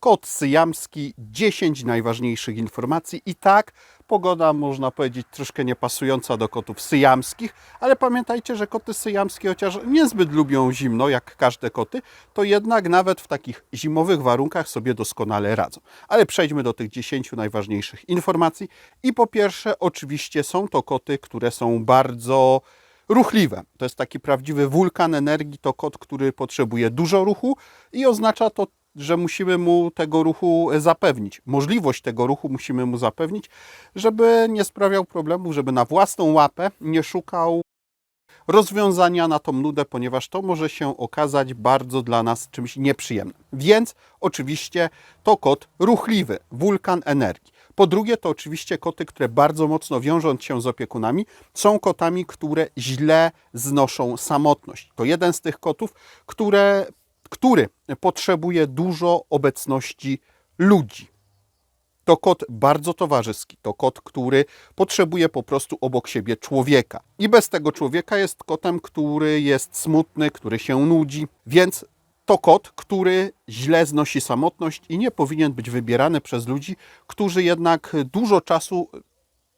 Kot syjamski, 10 najważniejszych informacji. I tak, pogoda można powiedzieć troszkę niepasująca do kotów syjamskich, ale pamiętajcie, że koty syjamskie, chociaż niezbyt lubią zimno, jak każde koty, to jednak nawet w takich zimowych warunkach sobie doskonale radzą. Ale przejdźmy do tych 10 najważniejszych informacji. I po pierwsze, oczywiście są to koty, które są bardzo ruchliwe. To jest taki prawdziwy wulkan energii, to kot, który potrzebuje dużo ruchu i oznacza to, że musimy mu tego ruchu zapewnić. Możliwość tego ruchu musimy mu zapewnić, żeby nie sprawiał problemów, żeby na własną łapę nie szukał rozwiązania na tą nudę, ponieważ to może się okazać bardzo dla nas czymś nieprzyjemnym. Więc oczywiście to kot ruchliwy, wulkan energii. Po drugie, to oczywiście koty, które bardzo mocno wiążąc się z opiekunami, są kotami, które źle znoszą samotność. To jeden z tych kotów, które, który potrzebuje dużo obecności ludzi. To kot bardzo towarzyski, to kot, który potrzebuje po prostu obok siebie człowieka. I bez tego człowieka jest kotem, który jest smutny, który się nudzi, więc to kot, który źle znosi samotność i nie powinien być wybierany przez ludzi, którzy jednak dużo czasu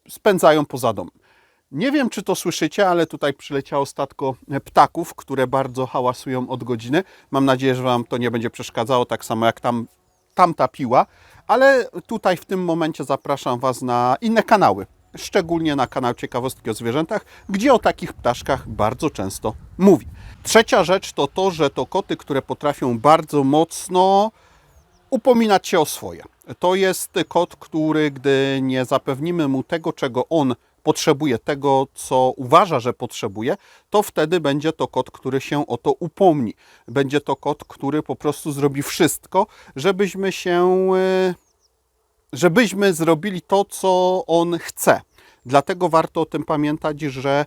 spędzają poza domem. Nie wiem, czy to słyszycie, ale tutaj przyleciało statko ptaków, które bardzo hałasują od godziny. Mam nadzieję, że Wam to nie będzie przeszkadzało, tak samo jak tam tamta piła, ale tutaj w tym momencie zapraszam Was na inne kanały, szczególnie na kanał Ciekawostki o Zwierzętach, gdzie o takich ptaszkach bardzo często mówi. Trzecia rzecz to to, że to koty, które potrafią bardzo mocno upominać się o swoje. To jest kot, który, gdy nie zapewnimy mu tego, czego on potrzebuje, tego, co uważa, że potrzebuje, to wtedy będzie to kot, który się o to upomni. Będzie to kot, który po prostu zrobi wszystko, żebyśmy się, e, żebyśmy zrobili to, co on chce. Dlatego warto o tym pamiętać, że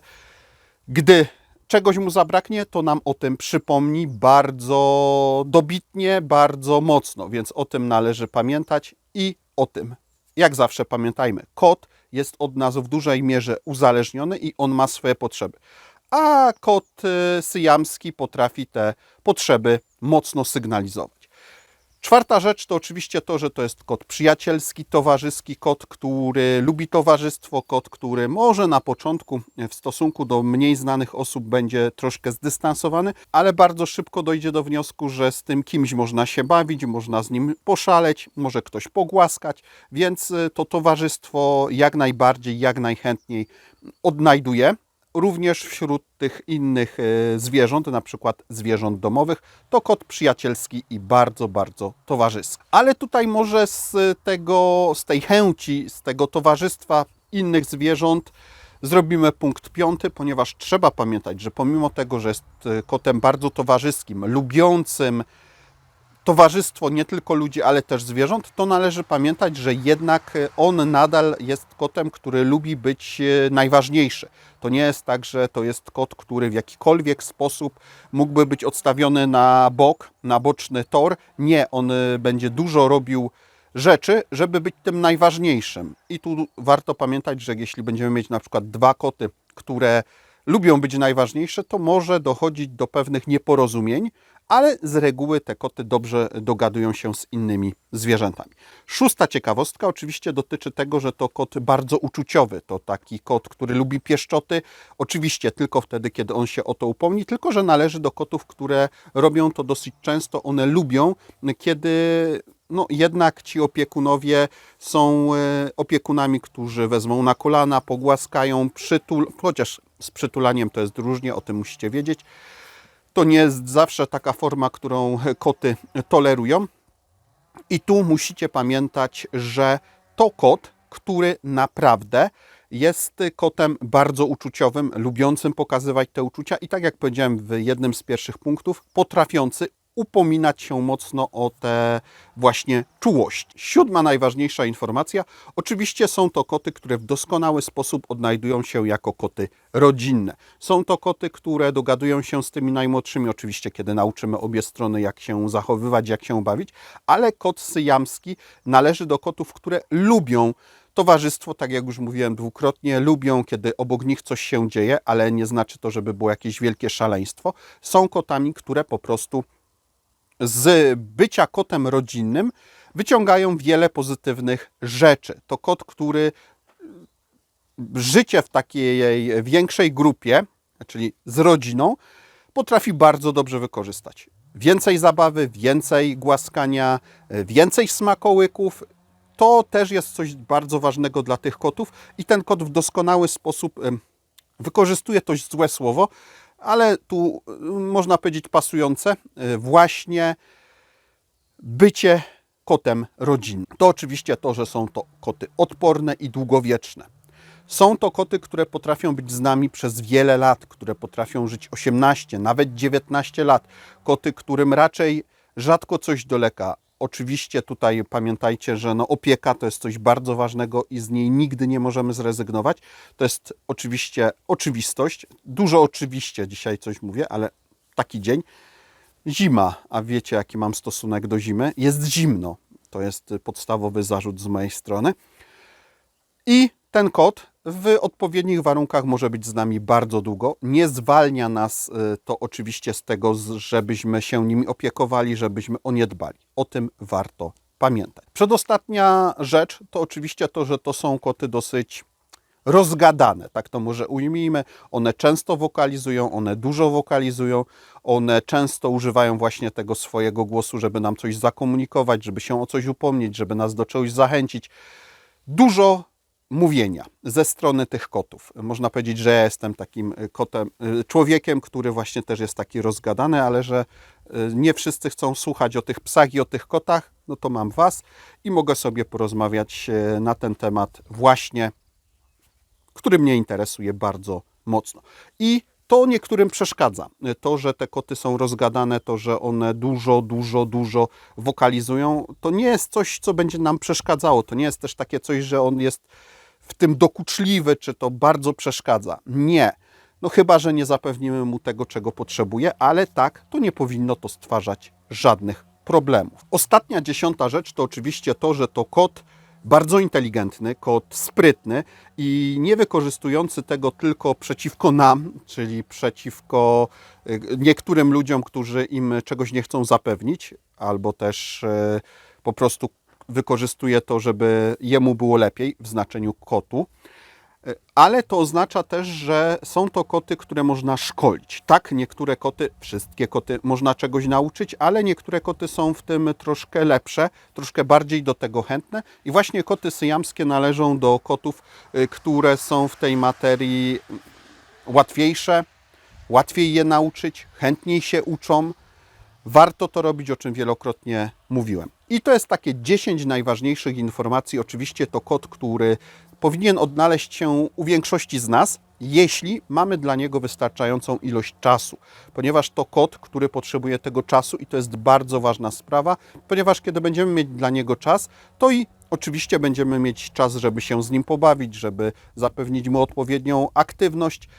gdy czegoś mu zabraknie, to nam o tym przypomni bardzo dobitnie, bardzo mocno, więc o tym należy pamiętać i o tym, jak zawsze pamiętajmy, kot jest od nas w dużej mierze uzależniony i on ma swoje potrzeby. A kot y, syjamski potrafi te potrzeby mocno sygnalizować. Czwarta rzecz to oczywiście to, że to jest kot przyjacielski, towarzyski, kot, który lubi towarzystwo, kot, który może na początku w stosunku do mniej znanych osób będzie troszkę zdystansowany, ale bardzo szybko dojdzie do wniosku, że z tym kimś można się bawić, można z nim poszaleć, może ktoś pogłaskać, więc to towarzystwo jak najbardziej, jak najchętniej odnajduje również wśród tych innych e, zwierząt, na przykład zwierząt domowych, to kot przyjacielski i bardzo, bardzo towarzyski. Ale tutaj może z tego, z tej chęci, z tego towarzystwa innych zwierząt zrobimy punkt piąty, ponieważ trzeba pamiętać, że pomimo tego, że jest e, kotem bardzo towarzyskim, lubiącym towarzystwo nie tylko ludzi, ale też zwierząt, to należy pamiętać, że jednak e, on nadal jest kotem, który lubi być e, najważniejszy. To nie jest tak, że to jest kot, który w jakikolwiek sposób mógłby być odstawiony na bok, na boczny tor. Nie, on e, będzie dużo robił rzeczy, żeby być tym najważniejszym. I tu warto pamiętać, że jeśli będziemy mieć na przykład dwa koty, które lubią być najważniejsze, to może dochodzić do pewnych nieporozumień, ale z reguły te koty dobrze dogadują się z innymi zwierzętami. Szósta ciekawostka oczywiście dotyczy tego, że to kot bardzo uczuciowy. To taki kot, który lubi pieszczoty, oczywiście tylko wtedy, kiedy on się o to upomni, tylko że należy do kotów, które robią to dosyć często. One lubią, kiedy no jednak ci opiekunowie są e, opiekunami, którzy wezmą na kolana, pogłaskają, przytul, chociaż z przytulaniem to jest różnie, o tym musicie wiedzieć. To nie jest zawsze taka forma, którą koty tolerują. I tu musicie pamiętać, że to kot, który naprawdę jest kotem bardzo uczuciowym, lubiącym pokazywać te uczucia i tak jak powiedziałem w jednym z pierwszych punktów, potrafiący upominać się mocno o te właśnie czułość. Siódma najważniejsza informacja. Oczywiście są to koty, które w doskonały sposób odnajdują się jako koty rodzinne. Są to koty, które dogadują się z tymi najmłodszymi, oczywiście kiedy nauczymy obie strony jak się zachowywać, jak się bawić, ale kot syjamski należy do kotów, które lubią Towarzystwo, tak jak już mówiłem dwukrotnie, lubią, kiedy obok nich coś się dzieje, ale nie znaczy to, żeby było jakieś wielkie szaleństwo. Są kotami, które po prostu z bycia kotem rodzinnym wyciągają wiele pozytywnych rzeczy. To kot, który życie w takiej większej grupie, czyli z rodziną, potrafi bardzo dobrze wykorzystać. Więcej zabawy, więcej głaskania, więcej smakołyków. To też jest coś bardzo ważnego dla tych kotów i ten kot w doskonały sposób wykorzystuje to złe słowo, ale tu em, można powiedzieć pasujące, e, właśnie bycie kotem rodzinnym. To oczywiście to, że są to koty odporne i długowieczne. Są to koty, które potrafią być z nami przez wiele lat, które potrafią żyć 18, nawet 19 lat. Koty, którym raczej rzadko coś doleka. Oczywiście tutaj pamiętajcie, że no opieka to jest coś bardzo ważnego i z niej nigdy nie możemy zrezygnować. To jest oczywiście oczywistość. Dużo oczywiście dzisiaj coś mówię, ale taki dzień. Zima, a wiecie jaki mam stosunek do zimy? Jest zimno. To jest podstawowy zarzut z mojej strony. I ten kot w odpowiednich warunkach może być z nami bardzo długo. Nie zwalnia nas y, to oczywiście z tego, żebyśmy się nimi opiekowali, żebyśmy o nie dbali. O tym warto pamiętać. Przedostatnia rzecz to oczywiście to, że to są koty dosyć rozgadane, tak to może ujmijmy. One często wokalizują, one dużo wokalizują, one często używają właśnie tego swojego głosu, żeby nam coś zakomunikować, żeby się o coś upomnieć, żeby nas do czegoś zachęcić. Dużo mówienia ze strony tych kotów. Można powiedzieć, że ja jestem takim y, kotem, y, człowiekiem, który właśnie też jest taki rozgadany, ale że y, nie wszyscy chcą słuchać o tych psach i o tych kotach, no to mam Was i mogę sobie porozmawiać na ten temat właśnie który mnie interesuje bardzo mocno. I to niektórym przeszkadza. To, że te koty są rozgadane, to, że one dużo, dużo, dużo wokalizują, to nie jest coś, co będzie nam przeszkadzało. To nie jest też takie coś, że on jest w tym dokuczliwy, czy to bardzo przeszkadza. Nie. No chyba, że nie zapewnimy mu tego, czego potrzebuje, ale tak, to nie powinno to stwarzać żadnych problemów. Ostatnia dziesiąta rzecz to oczywiście to, że to kot bardzo inteligentny, kot sprytny i nie wykorzystujący tego tylko przeciwko nam, czyli przeciwko y, niektórym ludziom, którzy im czegoś nie chcą zapewnić, albo też y, po prostu wykorzystuje to, żeby jemu było lepiej w znaczeniu kotu. Ale to oznacza też, że są to koty, które można szkolić. Tak, niektóre koty, wszystkie koty można czegoś nauczyć, ale niektóre koty są w tym troszkę lepsze, troszkę bardziej do tego chętne. I właśnie koty syjamskie należą do kotów, y, które są w tej materii łatwiejsze, łatwiej je nauczyć, chętniej się uczą. Warto to robić, o czym wielokrotnie mówiłem. I to jest takie 10 najważniejszych informacji. Oczywiście to kod, który powinien odnaleźć się u większości z nas, jeśli mamy dla niego wystarczającą ilość czasu, ponieważ to kod, który potrzebuje tego czasu i to jest bardzo ważna sprawa, ponieważ kiedy będziemy mieć dla niego czas, to i oczywiście będziemy mieć czas, żeby się z nim pobawić, żeby zapewnić mu odpowiednią aktywność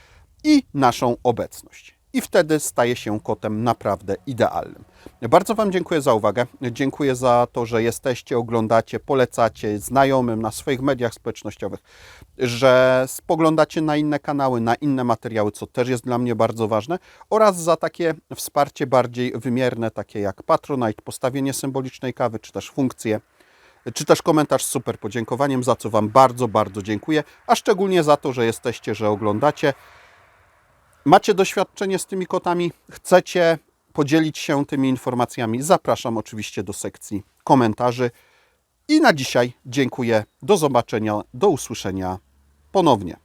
i naszą obecność i wtedy staje się kotem naprawdę idealnym. Bardzo Wam dziękuję za uwagę. Dziękuję za to, że jesteście, oglądacie, polecacie znajomym na swoich mediach społecznościowych, że spoglądacie na inne kanały, na inne materiały, co też jest dla mnie bardzo ważne, oraz za takie wsparcie bardziej wymierne, takie jak Patronite, postawienie symbolicznej kawy, czy też funkcje czy też komentarz z super podziękowaniem, za co Wam bardzo, bardzo dziękuję, a szczególnie za to, że jesteście, że oglądacie. Macie doświadczenie z tymi kotami, chcecie podzielić się tymi informacjami, zapraszam oczywiście do sekcji komentarzy. I na dzisiaj dziękuję. Do zobaczenia, do usłyszenia ponownie.